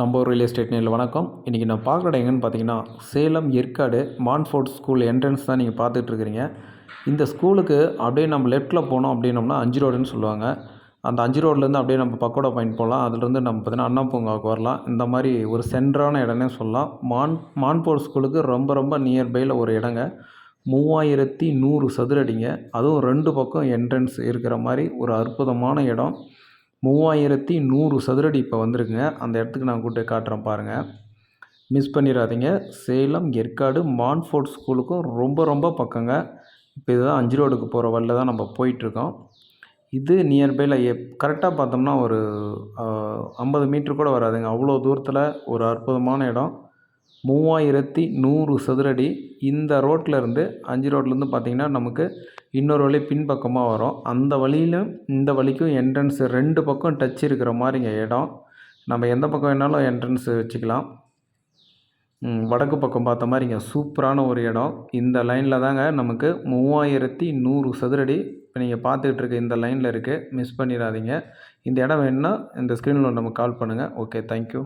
நம்ம real estate நேரில் வணக்கம். இன்றைக்கி நான் பார்க்குற இடம் எங்கன்னு பார்த்தீங்கன்னா Salem Yercaud Montfort school entrance தான் நீங்கள் பார்த்துட்ருக்கிறீங்க இந்த ஸ்கூலுக்கு அப்படியே நம்ம லெஃப்ட்டில் போனோம் அப்படின்னோம்னா அஞ்சு ரோடுன்னு சொல்லுவாங்க. அந்த அஞ்சு ரோட்லேருந்து அப்படியே நம்ம பக்கோடா பாயிண்ட் போகலாம் அதுலேருந்து நம்ம பார்த்தீங்கன்னா அண்ணா பூங்காவுக்கு வரலாம். இந்த மாதிரி ஒரு சென்டரான இடம்னே சொல்லலாம். மான் மான்ஃபோர்ட் ஸ்கூலுக்கு ரொம்ப ரொம்ப நியர்பையில் ஒரு இடங்க. மூவாயிரத்தி நூறு சதுரடிங்க. அதுவும் ரெண்டு பக்கம் என்ட்ரன்ஸ் இருக்கிற மாதிரி ஒரு அற்புதமான இடம். மூவாயிரத்தி நூறு சதுரடி இப்போ வந்திருக்குங்க. அந்த இடத்துக்கு நான் கூட்டு காட்டுறேன் பாருங்கள் மிஸ் பண்ணிடாதீங்க. சேலம் ஏற்காடு மான்ஃபோர்ட் ஸ்கூலுக்கும் ரொம்ப ரொம்ப பக்கங்க. இப்போ இதுதான் அஞ்சு ரோடுக்கு போகிற வழியில் தான் நம்ம போயிட்டுருக்கோம். இது நியர்பையில் எப் கரெக்டாக பார்த்தோம்னா ஒரு ஐம்பது மீட்ரு கூட வராதுங்க. அவ்வளோ தூரத்தில் ஒரு அற்புதமான இடம். மூவாயிரத்தி நூறு சதுரடி இந்த ரோட்டில் இருந்து அஞ்சு ரோட்லேருந்து பார்த்தீங்கன்னா நமக்கு இன்னொரு வழி பின்பக்கமாக வரும். அந்த வழியிலும் இந்த வழிக்கும் என்ட்ரன்ஸ் ரெண்டு பக்கம் டச் இருக்கிற மாதிரிங்க இடம். நம்ம எந்த பக்கம் வேணாலும் என்ட்ரன்ஸ் வச்சுக்கலாம். வடக்கு பக்கம் பார்த்த மாதிரிங்க. சூப்பரான ஒரு இடம். இந்த லைனில் தாங்க நமக்கு மூவாயிரத்தி நூறு சதுரடி இப்போ நீங்கள் பார்த்துக்கிட்டு இருக்க இந்த லைனில் இருக்குது மிஸ் பண்ணிடாதீங்க. இந்த இடம் வேணுன்னா இந்த ஸ்க்ரீனில் நம்ம கால் பண்ணுங்கள் ஓகே தேங்க்யூ